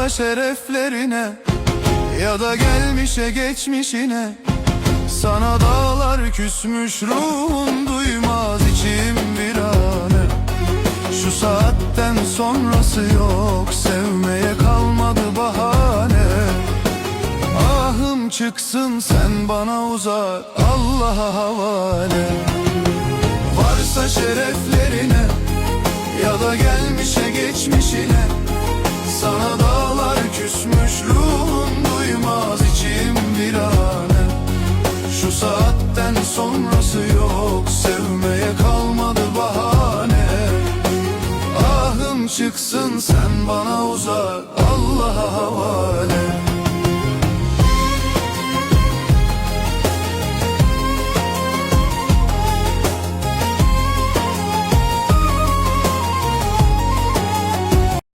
Varsa şereflerine Ya da gelmişe geçmişine Sana dağlar küsmüş ruhun duymaz içim bir ane Şu saatten sonrası yok Sevmeye kalmadı bahane. Ahım çıksın sen bana uzak Allah'a havale. Varsa şereflerine Ya da gelmişe geçmişine çıksın sen bana uzak. Havale